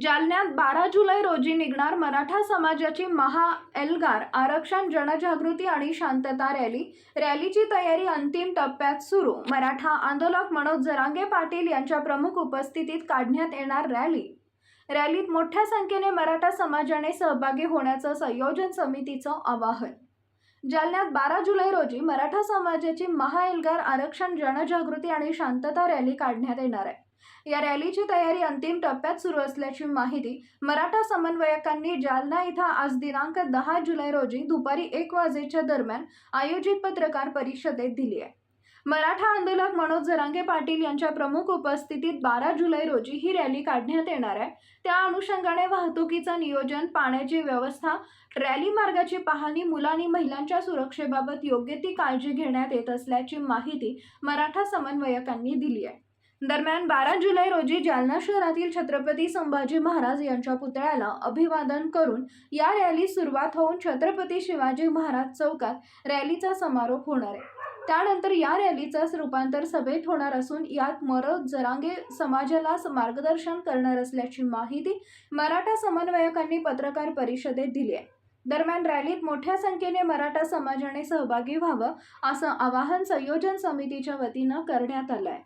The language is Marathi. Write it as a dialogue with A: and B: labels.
A: जालन्यात बारा जुलै रोजी निघणार मराठा समाजाची महा एल्गार आरक्षण जनजागृती आणि शांतता रॅली. रॅलीची तयारी अंतिम टप्प्यात सुरू. मराठा आंदोलक मनोज जरांगे पाटील यांच्या प्रमुख उपस्थितीत काढण्यात येणार रॅली. रॅलीत मोठ्या संख्येने मराठा समाजाने सहभागी होण्याचं संयोजन समितीचं आवाहन. जालन्यात बारा जुलै रोजी मराठा समाजाची महाएल्गार आरक्षण जनजागृती आणि शांतता रॅली काढण्यात येणार आहे. या रॅलीची तयारी अंतिम टप्प्यात सुरू असल्याची माहिती मराठा समन्वयकांनी जालना इथं आज दिनांक दहा जुलै रोजी दुपारी एक वाजेच्या दरम्यान आयोजित पत्रकार परिषदेत दिली आहे. मराठा आंदोलक मनोज जरांगे पाटील यांच्या प्रमुख उपस्थितीत बारा जुलै रोजी ही रॅली काढण्यात येणार आहे. त्या अनुषंगाने वाहतुकीचं नियोजन पाण्याची व्यवस्था रॅली मार्गाची पाहणी मुलं आणि महिलांच्या सुरक्षेबाबत योग्य ती काळजी घेण्यात येत असल्याची माहिती मराठा समन्वयकांनी दिली आहे. दरम्यान बारा जुलै रोजी जालना शहरातील छत्रपती संभाजी महाराज यांच्या पुतळ्याला अभिवादन करून या रॅली सुरुवात होऊन छत्रपती शिवाजी महाराज चौकात रॅलीचा समारोप होणार आहे. त्यानंतर या रॅलीचं रूपांतर सभेत होणार असून यात मरद जरांगे समाजाला मार्गदर्शन करणार असल्याची माहिती मराठा समन्वयकांनी पत्रकार परिषदेत दिली आहे. दरम्यान रॅलीत मोठ्या संख्येने मराठा समाजाने सहभागी व्हावं असं आवाहन संयोजन समितीच्या वतीनं करण्यात आलं आहे.